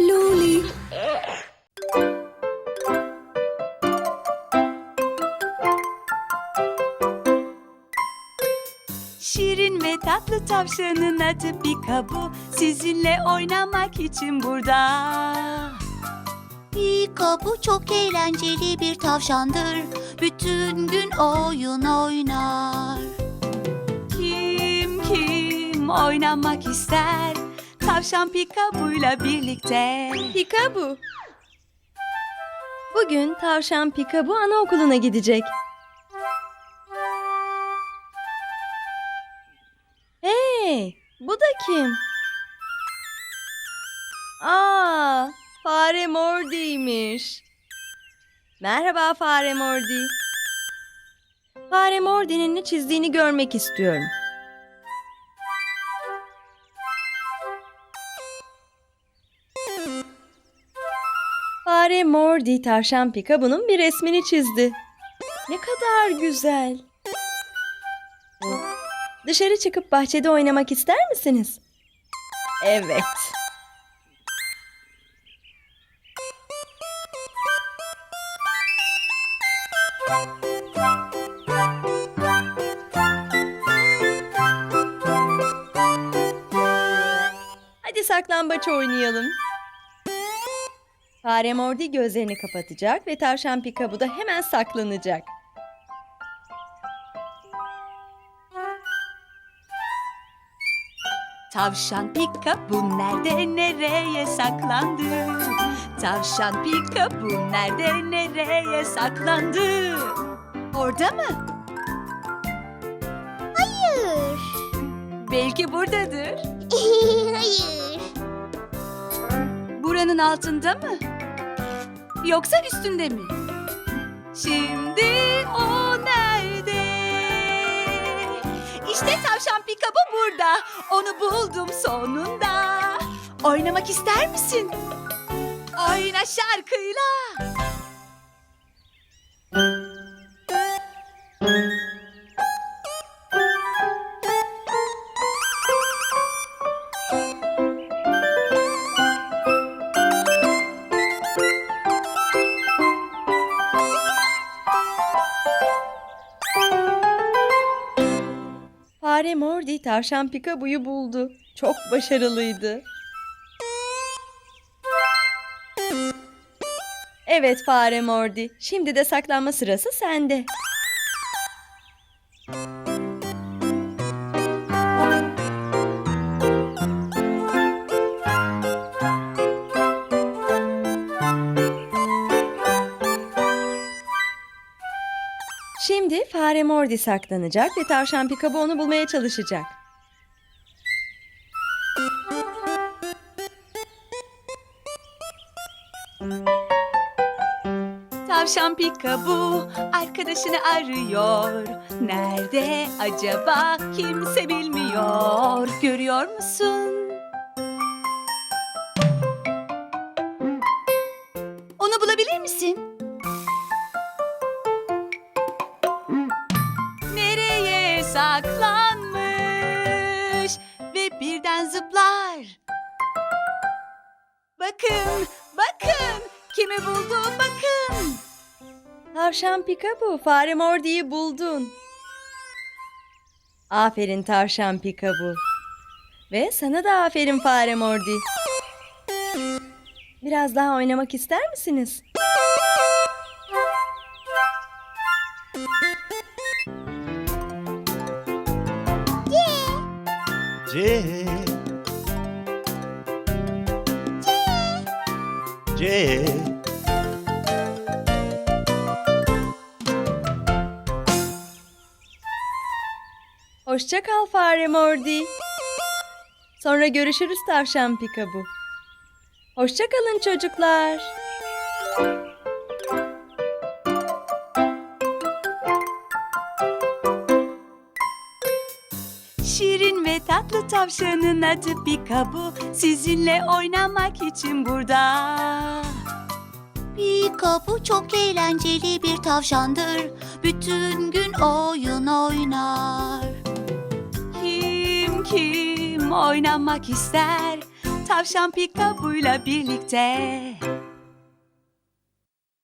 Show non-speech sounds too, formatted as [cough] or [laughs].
Luli. Şirin ve tatlı tavşanın adı Pikabu. Sizinle oynamak için burada. Pika bu çok eğlenceli bir tavşandır. Bütün gün oyun oynar. Kim kim oynamak ister? Tavşan Pikabu'yla birlikte. Pikabu. Bugün tavşan Pikabu anaokuluna gidecek. Hey, bu da kim? Aa, Fare Mordy'ymiş. Merhaba Fare Mordy. Fare Mordy'nin ne çizdiğini görmek istiyorum. Fare Mordy tavşan Pikabu'nun bir resmini çizdi. Ne kadar güzel. Dışarı çıkıp bahçede oynamak ister misiniz? Evet. Hadi saklambaç oynayalım. Fare Mordy gözlerini kapatacak ve tavşan Pikabu da hemen saklanacak. Tavşan Pikabu nerede nereye saklandı? Tavşan Pikabu nerede nereye saklandı? Orada mı? Hayır. Belki buradadır. [laughs] Hayır. Buranın altında mı? Yoksa üstünde mi? Şimdi o nerede? İşte tavşan Pikabu burada. Onu buldum sonunda. Oynamak ister misin? Oyna şarkıyla. Fare Mordy tavşan Pikabu'yu buldu. Çok başarılıydı. Evet Fare Mordy. Şimdi de saklanma sırası sende. Şimdi Fare Mordy saklanacak ve tavşan Pikabu onu bulmaya çalışacak. Tavşan Pikabu arkadaşını arıyor. Nerede acaba kimse bilmiyor. Görüyor musun? Onu bulabilir misin? Saklanmış ve birden zıplar. Bakın, bakın. Kimi buldum bakın. Tavşan Pikabu, Fare Mordy'yi buldun. Aferin Tavşan Pikabu. Ve sana da aferin Fare Mordy. Biraz daha oynamak ister misiniz? C. C. Hoşça kal Fare Mordy. Sonra görüşürüz Tavşan Pikabu. Hoşça kalın çocuklar. Tatlı tavşanın adı Pikabu. Sizinle oynamak için burada. Pika bu çok eğlenceli bir tavşandır. Bütün gün oyun oynar. Kim kim oynamak ister? Tavşan Pikabu'yla birlikte